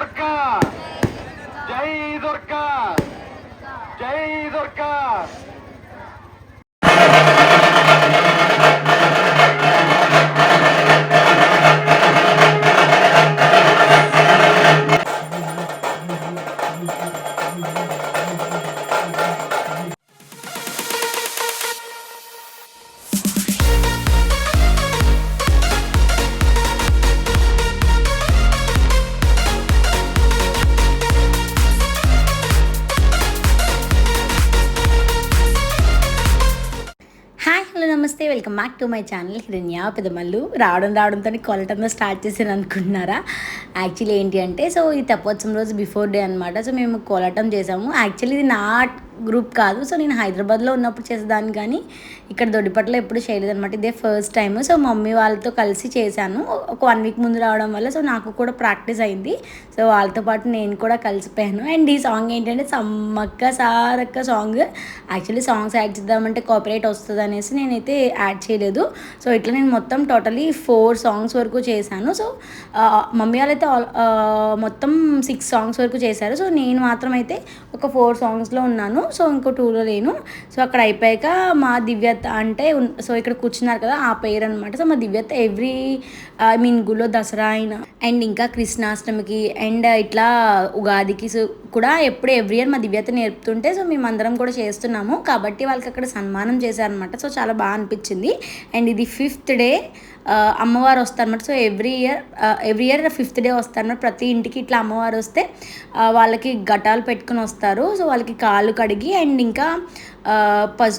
దుర్గా జై దుర్గా జై Durga Welcome back to my channel Hiranya Pedamallu రావడం రావడంతో కొలటంతో స్టార్ట్ చేశాను అనుకుంటున్నారా? యాక్చువల్లీ ఏంటి అంటే సో ఈ తెప్పోత్సవం రోజు బిఫోర్ డే అనమాట సో మేము కోలాటం చేసాము. యాక్చువల్లీ ఇది నా గ్రూప్ కాదు. సో నేను హైదరాబాద్లో ఉన్నప్పుడు చేసేదాన్ని కానీ ఇక్కడ దొడ్డిపట్లో ఎప్పుడు చేయలేదు అనమాట ఇదే ఫస్ట్ టైం సో మమ్మీ వాళ్ళతో కలిసి చేశాను. ఒక వన్ వీక్ ముందు రావడం వల్ల సో నాకు కూడా ప్రాక్టీస్ అయింది. సో వాళ్ళతో పాటు నేను కూడా కలిసిపోయాను. అండ్ ఈ సాంగ్ ఏంటంటే Sammakka Sarakka song actually songs add చేద్దామంటే కాపరేట్ వస్తుంది అనేసి నేనైతే యాడ్ చేయలేదు. సో ఇట్లా నేను మొత్తం టోటలీ ఫోర్ సాంగ్స్ వరకు చేశాను. సో మమ్మీ వాళ్ళైతే ఆల్ మొత్తం సిక్స్ సాంగ్స్ వరకు చేశారు. సో నేను మాత్రం అయితే ఒక ఫోర్ సాంగ్స్లో ఉన్నాను. సో ఇంకో టూలో లేను. సో అక్కడ అయిపోయాక మా దివ్యత అంటే సో ఇక్కడ కూర్చున్నారు కదా ఆ పేరు అనమాట సో మా దివ్యత ఎవ్రీ ఐ మీన్ గుళ్ళో దసరా అయినా అండ్ ఇంకా కృష్ణాష్టమికి అండ్ ఇట్లా ఉగాదికి సో కూడా ఎప్పుడు ఎవ్రీ ఇయర్ మా దివ్యత నేర్పుతుంటే సో మేమందరం కూడా చేస్తున్నాము. కాబట్టి వాళ్ళకి అక్కడ సన్మానం చేశారనమాట సో చాలా బాగా అనిపించింది. అండ్ ఇది ఫిఫ్త్ డే అమ్మవారు వస్తారనమాట so every year every year fifth day వస్తారనమాట ప్రతి ఇంటికి ఇట్లా అమ్మవారు వస్తే వాళ్ళకి ఘటాలు పెట్టుకుని వస్తారు. సో వాళ్ళకి కాళ్ళు కడిగి అండ్ ఇంకా పస్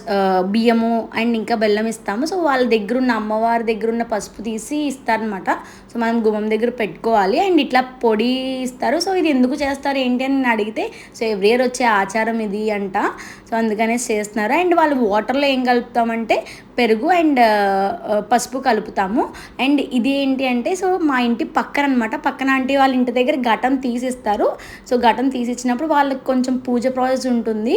బియ్యము అండ్ ఇంకా బెల్లం ఇస్తాము. సో వాళ్ళ దగ్గర ఉన్న అమ్మవారి దగ్గర ఉన్న పసుపు తీసి ఇస్తారనమాట. సో మనం గుమ్మం దగ్గర పెట్టుకోవాలి. అండ్ ఇట్లా పొడి ఇస్తారు. సో ఇది ఎందుకు చేస్తారు ఏంటి అని నేను అడిగితే సో ఎవ్రీ ఇయర్ వచ్చే ఆచారం ఇది అంట. సో అందుకనేసి చేస్తున్నారు. అండ్ వాళ్ళు వాటర్లో ఏం కలుపుతామంటే పెరుగు అండ్ పసుపు కలుపుతాము. అండ్ ఇది ఏంటి అంటే సో మా ఇంటి పక్కన అనమాట పక్కన ఆంటీ వాళ్ళ ఇంటి దగ్గర ఘటం తీసిస్తారు. సో ఘటం తీసిచ్చినప్పుడు వాళ్ళకి కొంచెం పూజ ప్రాసెస్ ఉంటుంది.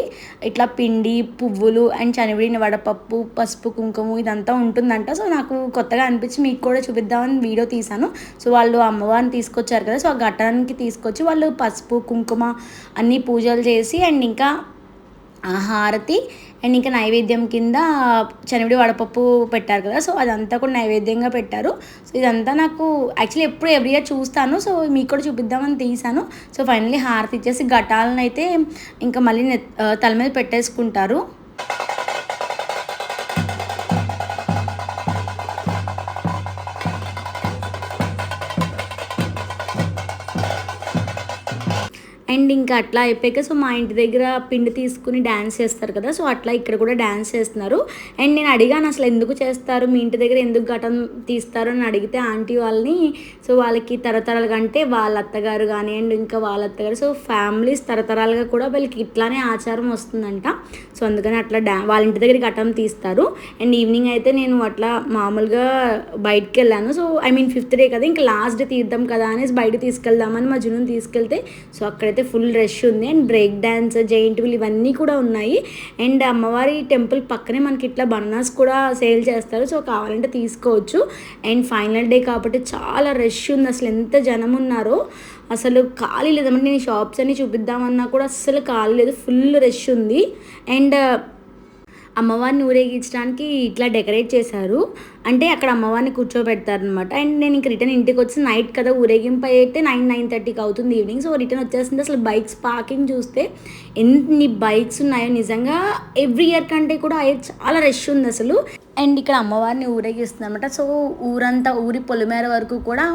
ఇట్లా పిండి పువ్వులు అండ్ చనివిడిన వడపప్పు పసుపు కుంకుమ ఇదంతా ఉంటుందంట. సో నాకు కొత్తగా అనిపించి మీకు కూడా చూపిద్దామని వీడియో తీశాను. సో వాళ్ళు అమ్మవారిని తీసుకొచ్చారు కదా సో ఆ ఘటానికి తీసుకొచ్చి వాళ్ళు పసుపు కుంకుమ అన్ని పూజలు చేసి అండ్ ఇంకా హారతి అండ్ ఇంకా నైవేద్యం కింద చనివిడి వడపప్పు పెట్టారు కదా. సో అదంతా కూడా నైవేద్యంగా పెట్టారు. సో ఇదంతా నాకు యాక్చువల్లీ ఎప్పుడు ఎవ్రీ ఇయర్ చూస్తాను. సో మీకు కూడా చూపిద్దామని తీసాను. సో ఫైనలీ హారతి ఇచ్చేసి ఘటాలను అయితే ఇంకా మళ్ళీ నెత్- తల మీద పెట్టేసుకుంటారు. అండ్ ఇంకా అట్లా అయిపోయాక సో మా ఇంటి దగ్గర పిండి తీసుకుని డ్యాన్స్ చేస్తారు కదా సో అట్లా ఇక్కడ కూడా డ్యాన్స్ చేస్తున్నారు. అండ్ నేను అడిగాను అసలు ఎందుకు చేస్తారు? మీ ఇంటి దగ్గర ఎందుకు ఘటన తీస్తారు? అని అడిగితే ఆంటీ వాళ్ళని సో వాళ్ళకి తరతరాలుగా అంటే వాళ్ళ అత్తగారు కానీ అండ్ ఇంకా వాళ్ళ అత్తగారు సో ఫ్యామిలీస్ తరతరాలుగా కూడా వీళ్ళకి ఇట్లానే ఆచారం వస్తుందంట. సో అందుకని అట్లా డ్యా వాళ్ళ ఇంటి దగ్గర ఘటన తీస్తారు. అండ్ ఈవినింగ్ అయితే నేను అట్లా మామూలుగా బయటికి వెళ్ళాను. So I mean fifth day కదా ఇంకా లాస్ట్ డే తీద్దాం కదా అనేసి బయట తీసుకెళ్దామని మా జున్ను తీసుకెళ్తే సో అక్కడైతే ఫుల్ రష్ ఉంది. And break dance giant wheel ఇవన్నీ కూడా ఉన్నాయి. అండ్ అమ్మవారి టెంపుల్ పక్కనే మనకి ఇట్లా బనానాస్ కూడా సేల్ చేస్తారు. సో కావాలంటే తీసుకోవచ్చు. అండ్ ఫైనల్ డే కాబట్టి చాలా రష్ ఉంది. అసలు ఎంత జనం ఉన్నారో. అసలు ఖాళీ లేదన్నమాట నేను షాప్స్ అన్ని చూపిద్దామన్నా కూడా అస్సలు ఖాళీ లేదు. ఫుల్ రష్ ఉంది. అండ్ అమ్మవారిని ఊరేగించడానికి ఇట్లా డెకరేట్ చేశారు. అంటే అక్కడ అమ్మవారిని కూర్చోబెడతారనమాట అండ్ నేను ఇంక రిటర్న్ ఇంటికి వచ్చి నైట్ కదా ఊరేగింపు అయితే నైన్ నైన్ థర్టీకి అవుతుంది ఈవినింగ్. సో రిటర్న్ వచ్చేసింది అసలు బైక్స్ పార్కింగ్ చూస్తే ఎన్ని బైక్స్ ఉన్నాయో నిజంగా ఎవ్రీ ఇయర్ కంటే కూడా చాలా రష్ ఉంది అసలు. అండ్ ఇక్కడ అమ్మవారిని ఊరేగిస్తుంది అనమాట సో ఊరంతా ఊరి పొలిమేర వరకు కూడా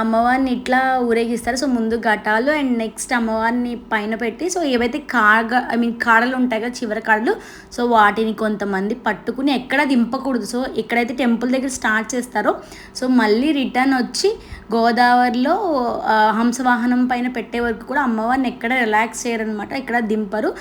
అమ్మవారిని ఇట్లా ఊరేగిస్తారు. సో ముందు ఘటాలు అండ్ నెక్స్ట్ అమ్మవారిని పైన పెట్టి సో ఏవైతే కాడ ఐ మీన్ కాడలు ఉంటాయి కదా చివరి కాడలు సో వాటిని కొంతమంది పట్టుకుని ఎక్కడ దింపకూడదు. సో ఎక్కడైతే టెంపుల్ దగ్గర స్టార్ట్ చేస్తారో సో మళ్ళీ రిటర్న్ వచ్చి గోదావరిలో హంసవాహనం పైన పెట్టే వరకు కూడా అమ్మవారిని ఎక్కడ రిలాక్స్ చేయరనమాట ఇక్కడ దింపరు.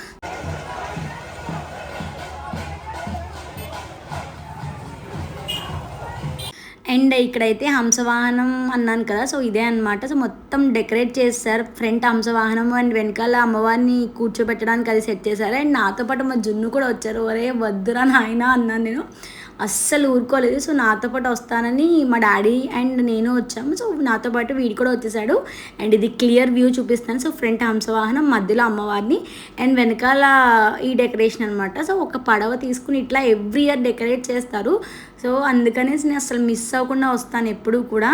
అండ్ ఇక్కడైతే హంసవాహనం అన్నాను కదా సో ఇదే అన్నమాట. సో మొత్తం డెకరేట్ చేస్తారు ఫ్రంట్ హంసవాహనం అండ్ వెనకాల అమ్మవారిని కూర్చోబెట్టడానికి అది సెట్ చేశారు. అండ్ నాతో పాటు మా జున్ను కూడా వచ్చారు. ఒరే వద్దురా నాయన అన్నాను నేను. అస్సలు ఊరుకోలేదు. సో నాతో పాటు వస్తానని మా డాడీ అండ్ నేను వచ్చాము. సో నాతో పాటు వీడు కూడా వచ్చేసాడు. అండ్ ఇది క్లియర్ వ్యూ చూపిస్తాను. సో ఫ్రంట్ హంసవాహనం మధ్యలో అమ్మవారిని అండ్ వెనకాల ఈ డెకరేషన్ అనమాట సో ఒక పడవ తీసుకుని ఇట్లా ఎవ్రీ ఇయర్ డెకరేట్ చేస్తారు. సో అందుకనేసి నేను అసలు మిస్ అవ్వకుండా వస్తాను ఎప్పుడూ కూడా.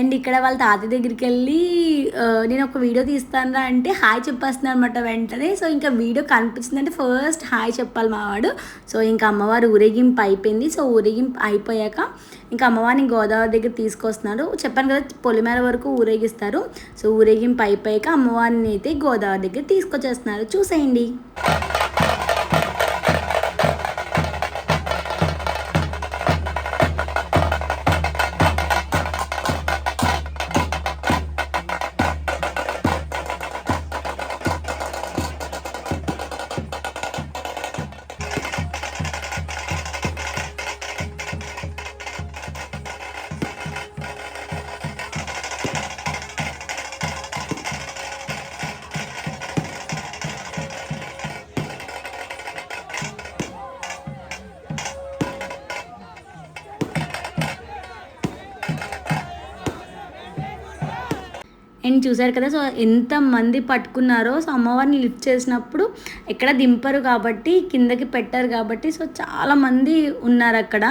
అండ్ ఇక్కడ వాళ్ళ తాత దగ్గరికి వెళ్ళి నేను ఒక వీడియో తీస్తానరా అంటే హాయ్ చెప్పేస్తున్నాను అనమాట వెంటనే. సో ఇంకా వీడియో కనిపించిందంటే ఫస్ట్ హాయ్ చెప్పాలి మావాడు. సో ఇంకా అమ్మవారు ఊరేగింపు అయిపోయింది. సో ఊరేగింపు అయిపోయాక ఇంకా అమ్మవారిని గోదావరి దగ్గర తీసుకొస్తున్నారు చెప్పాను కదా పొలిమేర వరకు ఊరేగిస్తారు. సో ఊరేగింపు అయిపోయాక అమ్మవారిని అయితే గోదావరి దగ్గర తీసుకొచ్చేస్తున్నారు. చూసేయండి. చూశారు కదా. సో ఎంత మంది పట్టుకున్నారో సో అమ్మవారిని లిఫ్ట్ చేసినప్పుడు ఎక్కడ దింపరు కాబట్టి కిందకి పెట్టారు కాబట్టి సో చాలా మంది ఉన్నారు అక్కడ.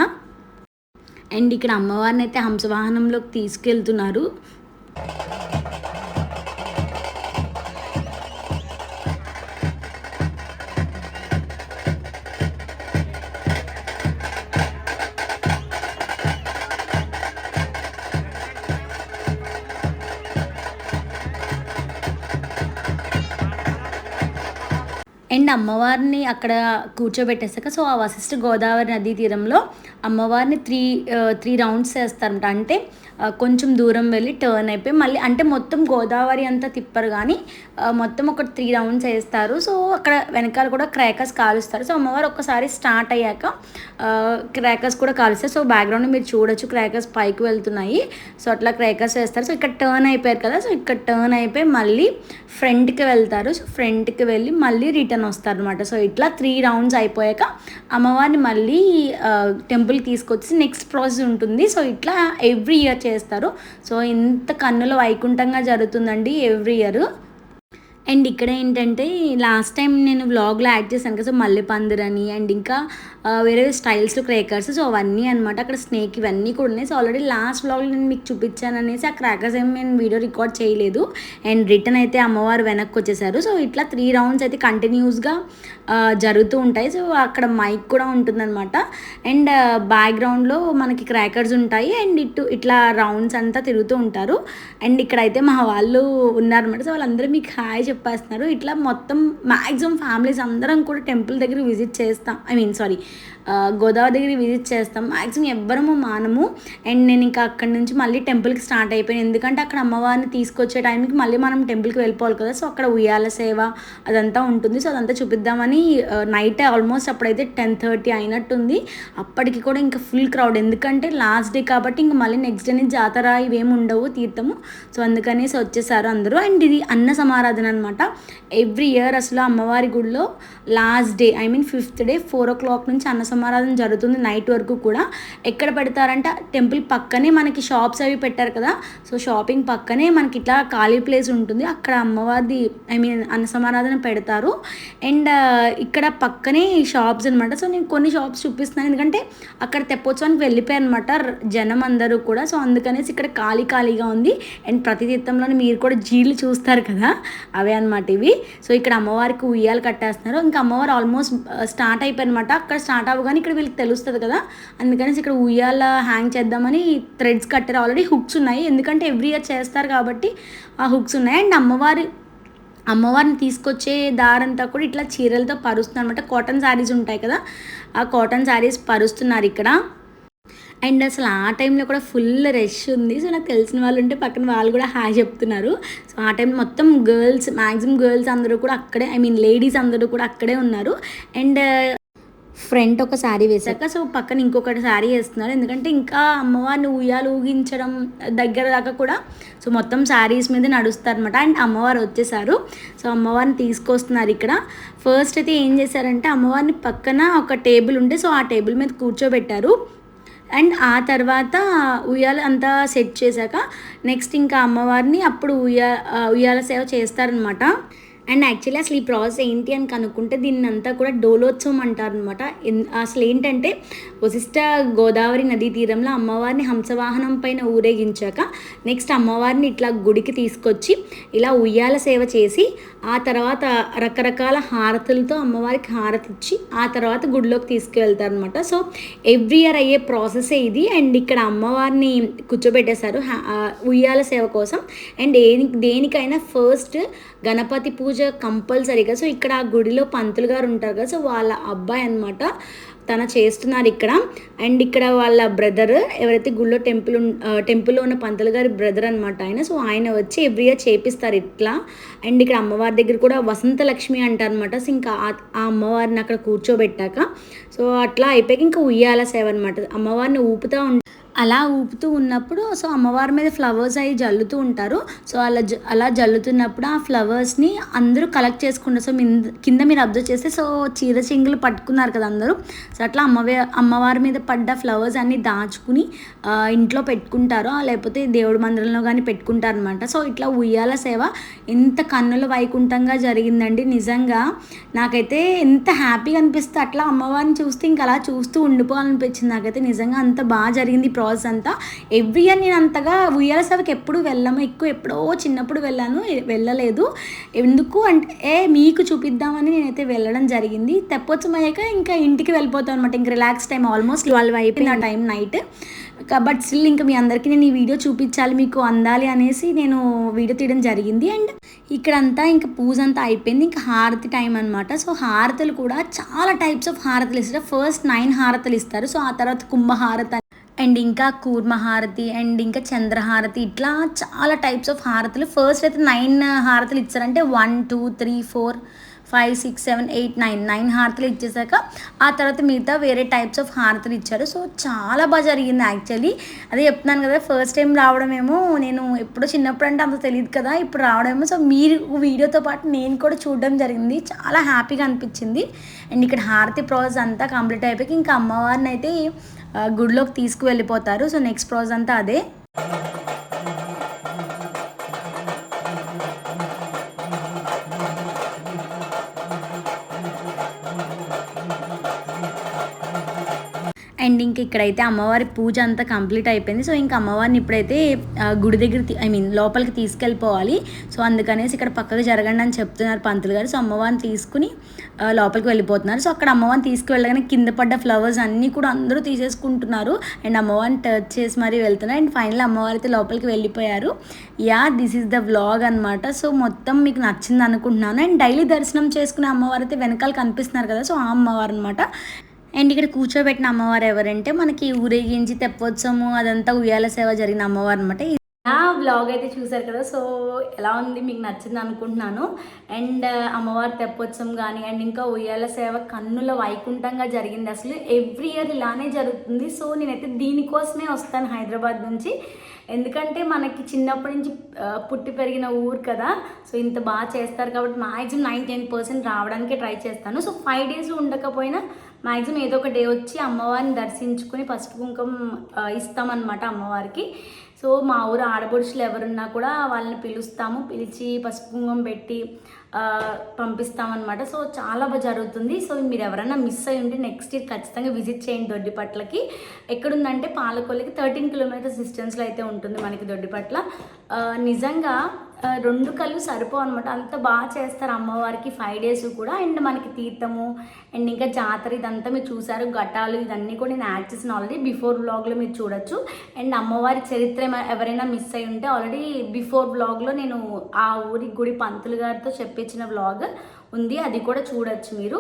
అండ్ ఇక్కడ అమ్మవారిని అయితే హంసవాహనంలోకి తీసుకెళ్తున్నారు. అండ్ అమ్మవారిని అక్కడ కూర్చోబెట్టేసాక సో ఆ వశిష్ఠ గోదావరి నదీ తీరంలో అమ్మవారిని త్రీ త్రీ రౌండ్స్ వేస్తారంట అంటే కొంచెం దూరం వెళ్ళి టర్న్ అయిపోయి మళ్ళీ అంటే మొత్తం గోదావరి అంతా తిప్పరు కానీ మొత్తం ఒక త్రీ రౌండ్స్ వేస్తారు. సో అక్కడ వెనకాల కూడా క్రాకర్స్ కాలుస్తారు. సో అమ్మవారు ఒక్కసారి స్టార్ట్ అయ్యాక క్రాకర్స్ కూడా కాలుస్తారు. సో బ్యాక్గ్రౌండ్ మీరు చూడొచ్చు క్రాకర్స్ పైకి వెళ్తున్నాయి. సో అట్లా క్రాకర్స్ వేస్తారు. సో ఇక్కడ టర్న్ అయిపోయారు కదా సో ఇక్కడ టర్న్ అయిపోయి మళ్ళీ ఫ్రంట్కి వెళ్తారు. సో ఫ్రంట్కి వెళ్ళి మళ్ళీ రిటర్న్ వస్తారు అనమాట సో ఇట్లా త్రీ రౌండ్స్ అయిపోయాక అమ్మవారిని మళ్ళీ టెంపుల్ తీసుకొచ్చి నెక్స్ట్ ప్రాసెస్ ఉంటుంది. సో ఇట్లా ఎవ్రీ ఇయర్ చేస్తారు. సో ఇంత కన్నుల వైకుంఠంగా జరుగుతుందండి ఎవ్రీ ఇయర్. అండ్ ఇక్కడ ఏంటంటే లాస్ట్ టైం నేను వ్లాగ్లో యాడ్ చేశాను కదా సో మల్లె అని అండ్ ఇంకా వేరే వేరే స్టైల్స్ క్రేకర్స్ సో అవన్నీ అనమాట అక్కడ స్నేక్ ఇవన్నీ కూడా ఉన్నాయి. సో ఆల్రెడీ లాస్ట్ వ్లాగ్లో నేను మీకు చూపించాను అనేసి ఆ క్రాకర్స్ ఏమి నేను వీడియో రికార్డ్ చేయలేదు. అండ్ రిటర్న్ అయితే అమ్మవారు వెనక్కి వచ్చేసారు. సో ఇట్లా త్రీ రౌండ్స్ అయితే కంటిన్యూస్గా జరుగుతూ ఉంటాయి. సో అక్కడ మైక్ కూడా ఉంటుందన్నమాట. అండ్ బ్యాక్గ్రౌండ్లో మనకి క్రాకర్స్ ఉంటాయి. అండ్ ఇటు ఇట్లా రౌండ్స్ అంతా తిరుగుతూ ఉంటారు. అండ్ ఇక్కడైతే మా వాళ్ళు ఉన్నారన్నమాట. సో వాళ్ళందరూ మీకు హాయ్ చెప్పేస్తున్నారు. ఇట్లా మొత్తం మ్యాక్సిమం ఫ్యామిలీస్ అందరం కూడా టెంపుల్ దగ్గర విజిట్ చేస్తాం. ఐ మీన్ సారీ గోదావరి దగ్గర విజిట్ చేస్తాం. మ్యాక్సిమం ఎవ్వరము మానము. అండ్ నేను ఇంకా అక్కడి నుంచి మళ్ళీ టెంపుల్కి స్టార్ట్ అయిపోయాను. ఎందుకంటే అక్కడ అమ్మవారిని తీసుకొచ్చే టైంకి మళ్ళీ మనం టెంపుల్కి వెళ్ళిపోవాలి కదా. సో అక్కడ ఉయ్యాల సేవ అదంతా ఉంటుంది. సో అదంతా చూపిద్దామని నైట్ ఆల్మోస్ట్ అప్పుడైతే టెన్ థర్టీ అయినట్టుంది. అప్పటికి కూడా ఇంకా ఫుల్ క్రౌడ్ ఎందుకంటే లాస్ట్ డే కాబట్టి ఇంకా మళ్ళీ నెక్స్ట్ డే నుంచి జాతర ఇవేమి ఉండవు తీర్థము. సో అందుకనేసి వచ్చేసారు అందరూ. అండ్ ఇది అన్న సమారాధన అనమాట ఎవ్రీ ఇయర్ అసలు అమ్మవారి గుడిలో last day I mean fifth day four o'clock నుంచి అన్న సమారాధన జరుగుతుంది నైట్ వరకు కూడా. ఎక్కడ పెడతారంటే? టెంపుల్ పక్కనే మనకి షాప్స్ అవి పెట్టారు కదా. సో షాపింగ్ పక్కనే మనకి ఇట్లా ఖాళీ ప్లేస్ ఉంటుంది. అక్కడ అమ్మవారిది ఐ మీన్ అన్న సమారాధన పెడతారు. అండ్ uh, ఇక్కడ పక్కనే షాప్స్ అనమాట సో నేను కొన్ని షాప్స్ చూపిస్తున్నాను. ఎందుకంటే అక్కడ తెప్పోత్సవానికి వెళ్ళిపోయారు అనమాట జనం అందరూ కూడా. సో అందుకనేసి ఇక్కడ ఖాళీ ఖాళీగా ఉంది. అండ్ ప్రతి తీర్థంలోని మీరు కూడా జీళ్ళు చూస్తారు కదా. అవే అనమాట ఇవి. సో ఇక్కడ అమ్మవారికి ఉయ్యాలు కట్టేస్తున్నారు. ఇంకా అమ్మవారు ఆల్మోస్ట్ స్టార్ట్ అయిపోయినమాట అక్కడ స్టార్ట్ అవ్వగానే ఇక్కడ వీళ్ళకి తెలుస్తుంది కదా. అందుకనేసి ఇక్కడ ఉయ్యాల హ్యాంగ్ చేద్దామని థ్రెడ్స్ కట్టారు. ఆల్రెడీ హుక్స్ ఉన్నాయి. ఎందుకంటే ఎవ్రీ ఇయర్ చేస్తారు కాబట్టి ఆ హుక్స్ ఉన్నాయి. అండ్ అమ్మవారి అమ్మవారిని తీసుకొచ్చే దారంతా కూడా ఇట్లా చీరలతో పరుస్తున్నారు అనమాట కాటన్ శారీస్ ఉంటాయి కదా. ఆ కాటన్ శారీస్ పరుస్తున్నారు ఇక్కడ. అండ్ అసలు ఆ టైంలో కూడా ఫుల్ రష్ ఉంది. సో నాకు తెలిసిన వాళ్ళు ఉంటే పక్కన వాళ్ళు కూడా హాయ్ చెప్తున్నారు. సో ఆ టైం మొత్తం గర్ల్స్ మ్యాక్సిమం గర్ల్స్ అందరూ కూడా అక్కడే ఐ మీన్ లేడీస్ అందరూ కూడా అక్కడే ఉన్నారు. అండ్ ఫ్రంట్ ఒక శారీ వేసాక సో పక్కన ఇంకొకటి శారీ వేస్తున్నారు. ఎందుకంటే ఇంకా అమ్మవారిని ఉయ్యాలు ఊగించడం దగ్గర దాకా కూడా సో మొత్తం శారీస్ మీద నడుస్తారు అనమాట అండ్ అమ్మవారు వచ్చేసారు. సో అమ్మవారిని తీసుకొస్తున్నారు ఇక్కడ. ఫస్ట్ అయితే ఏం చేశారంటే అమ్మవారిని పక్కన ఒక టేబుల్ ఉంటే సో ఆ టేబుల్ మీద కూర్చోబెట్టారు. అండ్ ఆ తర్వాత ఉయ్యాల అంతా సెట్ చేశాక నెక్స్ట్ ఇంకా అమ్మవారిని అప్పుడు ఉయ్యా ఉయ్యాల సేవ చేస్తారనమాట అండ్ యాక్చువల్లీ అసలు ఈ ప్రాసెస్ ఏంటి అని కనుక్కుంటే దీన్ని అంతా కూడా డోలోత్సవం అంటారు అనమాట అసలు ఏంటంటే వశిష్ట గోదావరి నదీ తీరంలో అమ్మవారిని హంసవాహనం పైన ఊరేగించాక నెక్స్ట్ అమ్మవారిని ఇట్లా గుడికి తీసుకొచ్చి ఇలా ఉయ్యాల సేవ చేసి ఆ తర్వాత రకరకాల హారతులతో అమ్మవారికి హారతి ఇచ్చి ఆ తర్వాత గుడిలోకి తీసుకువెళ్తారు అనమాట సో ఎవ్రీ ఇయర్ అయ్యే ప్రాసెసే ఇది. అండ్ ఇక్కడ అమ్మవారిని కూర్చోబెట్టేశారు. ఉయ్యాల సేవ కోసం. అండ్ దేని దేనికైనా ఫస్ట్ గణపతి పూజ కంపల్సరీగా. సో ఇక్కడ ఆ గుడిలో పంతులు గారు ఉంటారు కదా సో వాళ్ళ అబ్బాయి అనమాట తన చేస్తున్నారు ఇక్కడ. అండ్ ఇక్కడ వాళ్ళ బ్రదర్ ఎవరైతే గుళ్ళో టెంపుల్ టెంపుల్లో ఉన్న పంతులు గారి బ్రదర్ అనమాట ఆయన. సో ఆయన వచ్చి ఎవ్రీ ఇయర్ చేపిస్తారు ఇట్లా. అండ్ ఇక్కడ అమ్మవారి దగ్గర కూడా వసంత లక్ష్మి అంటారనమాట సో ఇంకా ఆ- ఆ అమ్మవారిని అక్కడ కూర్చోబెట్టాక. సో అట్లా అయిపోయాక ఇంకా ఉయ్యాల సేవ అనమాట అమ్మవారిని ఊపుతూ ఉంటారు అలా ఊపుతూ ఉన్నప్పుడు సో అమ్మవారి మీద ఫ్లవర్స్ అవి జల్లుతూ ఉంటారు. సో అలా జ అలా జల్లుతున్నప్పుడు ఆ ఫ్లవర్స్ని అందరూ కలెక్ట్ చేసుకుంటారు సో మింద- కింద మీరు అబ్జర్వ్ చేస్తే సో చీర చింగులు పట్టుకున్నారు కదా అందరూ. సో అట్లా అమ్మవే అమ్మవారి మీద పడ్డ ఫ్లవర్స్ అన్ని దాచుకుని ఇంట్లో పెట్టుకుంటారు. లేకపోతే దేవుడి మందిరంలో కానీ పెట్టుకుంటారు అనమాట సో ఇట్లా ఉయ్యాల సేవ ఎంత కన్నుల వైకుంఠంగా జరిగిందండి. నిజంగా నాకైతే ఎంత హ్యాపీగా అనిపిస్తే అట్లా అమ్మవారిని చూస్తే ఇంకా అలా చూస్తూ ఉండిపోవాలనిపించింది. నాకైతే నిజంగా అంత బాగా జరిగింది ప్రాసెస్ అంతా ఎవ్రీ ఇయర్ నేను అంతగా ఉయ్యాల సేవకి ఎప్పుడు వెళ్ళాము. ఎక్కువ ఎప్పుడో చిన్నప్పుడు వెళ్ళాను. వెళ్ళలేదు. ఎందుకు అంటే ఏ మీకు చూపిద్దామని నేనైతే వెళ్ళడం జరిగింది. తెప్పొచ్చం అయ్యాక ఇంకా ఇంటికి వెళ్ళిపోతాను అనమాట ఇంకా రిలాక్స్ టైం ఆల్మోస్ట్ ట్వెల్వ్ అయిపోయింది. ఆ టైం నైట్ బట్ స్టిల్ ఇంకా మీ అందరికీ నేను ఈ వీడియో చూపించాలి మీకు అందాలి అనేసి నేను వీడియో తీయడం జరిగింది. అండ్ ఇక్కడంతా ఇంకా పూజ అంతా అయిపోయింది. ఇంకా హారతి టైం అనమాట సో హారతులు కూడా చాలా టైప్స్ ఆఫ్ హారతులు ఇస్తారు. ఫస్ట్ నైన్ హారతులు ఇస్తారు. సో ఆ తర్వాత కుంభహారతి అండ్ ఇంకా కూర్మ హారతి అండ్ ఇంకా చంద్రహారతి. ఇట్లా చాలా టైప్స్ ఆఫ్ హారతులు. ఫస్ట్ అయితే నైన్ హారతులు ఇచ్చారంటే one two three four five six seven eight nine. Nine హారతులు ఇచ్చేసాక ఆ తర్వాత మిగతా వేరే టైప్స్ ఆఫ్ హారతులు ఇచ్చారు. సో చాలా బాగా జరిగింది యాక్చువల్లీ. అదే చెప్తున్నాను కదా ఫస్ట్ టైం రావడమేమో నేను ఎప్పుడో చిన్నప్పుడు అంటే అంత తెలియదు కదా ఇప్పుడు రావడమేమో. సో మీరు వీడియోతో పాటు నేను కూడా చూడడం జరిగింది. చాలా హ్యాపీగా అనిపించింది. అండ్ ఇక్కడ హారతి ప్రాసెస్ అంతా కంప్లీట్ అయిపోయి ఇంకా అమ్మవారిని అయితే గుడిలోకి తీసుకువెళ్ళిపోతారు. సో నెక్స్ట్ ప్రాసెస్ అంతా అదే. అండ్ ఇంక ఇక్కడైతే అమ్మవారి పూజ అంతా కంప్లీట్ అయిపోయింది. సో ఇంకా అమ్మవారిని ఇప్పుడైతే గుడి దగ్గర ఐ మీన్ లోపలికి తీసుకెళ్ళిపోవాలి. సో అందుకనేసి ఇక్కడ పక్కకు జరగండి అని చెప్తున్నారు పంతులు గారు. సో అమ్మవారిని తీసుకుని లోపలికి వెళ్ళిపోతున్నారు. సో అక్కడ అమ్మవారిని తీసుకువెళ్ళగానే కింద పడ్డ ఫ్లవర్స్ అన్నీ కూడా అందరూ తీసేసుకుంటున్నారు. అండ్ అమ్మవారిని టచ్ చేసి మరీ వెళ్తున్నారు అండ్ ఫైనల్ అమ్మవారి అయితే లోపలికి వెళ్ళిపోయారు. Yeah this is the vlog అనమాట సో మొత్తం మీకు నచ్చింది అనుకుంటున్నాను. అండ్ డైలీ దర్శనం చేసుకునే అమ్మవారు అయితే వెనకాల కనిపిస్తున్నారు కదా. సో ఆ అమ్మవారు అనమాట అండ్ ఇక్కడ కూర్చోబెట్టిన అమ్మవారు ఎవరంటే మనకి ఊరేగించి తెప్పొచ్చము అదంతా ఉయ్యాల సేవ జరిగిన అమ్మవారు అనమాట నా బ్లాగ్ అయితే చూసారు కదా సో ఎలా ఉంది మీకు నచ్చింది అనుకుంటున్నాను. అండ్ అమ్మవారి తెప్పొచ్చం కానీ అండ్ ఇంకా ఉయ్యాల సేవ కన్నుల వైకుంఠంగా జరిగింది. అసలు ఎవ్రీ ఇయర్ ఇలానే జరుగుతుంది. సో నేనైతే దీనికోసమే వస్తాను హైదరాబాద్ నుంచి. ఎందుకంటే మనకి చిన్నప్పటి నుంచి పుట్టి పెరిగిన ఊరు కదా. సో ఇంత బాగా చేస్తారు కాబట్టి మ్యాక్సిమం నైన్ టెన్ పర్సెంట్ రావడానికే ట్రై చేస్తాను. సో ఫైవ్ డేస్ ఉండకపోయినా మ్యాక్సిమం ఏదో ఒక డే వచ్చి అమ్మవారిని దర్శించుకుని పసుపు కుంకుమ ఇస్తామన్నమాట అమ్మవారికి. సో మా ఊరు ఆడపడుచులు ఎవరున్నా కూడా వాళ్ళని పిలుస్తాము. పిలిచి పసుపు కుంకుమ పెట్టి పంపిస్తామన్నమాట. సో చాలా బాగా జరుగుతుంది. సో మీరు ఎవరైనా మిస్ అయి ఉంటే నెక్స్ట్ ఇయర్ ఖచ్చితంగా విజిట్ చేయండి దొడ్డిపట్లకి. ఎక్కడుందంటే పాలకొల్లికి థర్టీన్ కిలోమీటర్స్ డిస్టెన్స్లో అయితే ఉంటుంది మనకి దొడ్డిపట్ల. నిజంగా రెండు కళ్ళు సరిపో అనమాట అంత బాగా చేస్తారు అమ్మవారికి ఫైవ్ డేస్ కూడా. అండ్ మనకి తీర్థము అండ్ ఇంకా జాతర ఇదంతా మీరు చూసారు ఘటాలు ఇదన్నీ కూడా నేను యాడ్ చేసిన ఆల్రెడీ బిఫోర్ బ్లాగ్లో మీరు చూడొచ్చు. అండ్ అమ్మవారి చరిత్ర ఎవరైనా మిస్ అయి ఉంటే ఆల్రెడీ బిఫోర్ బ్లాగ్లో నేను ఆ ఊరి గుడి పంతులు గారితో చెప్పించిన వ్లాగ్ ఉంది. అది కూడా చూడొచ్చు మీరు.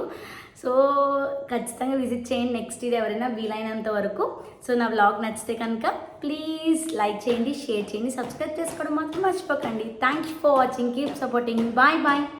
సో ఖచ్చితంగా విజిట్ చేయండి నెక్స్ట్ ఇది ఎవరైనా వీలైనంత వరకు. సో నా బ్లాగ్ నచ్చితే కనుక ప్లీజ్ లైక్ చేయండి షేర్ చేయండి సబ్స్క్రైబ్ చేసుకోవడం మాత్రం మర్చిపోకండి. Thank you for watching keep supporting bye bye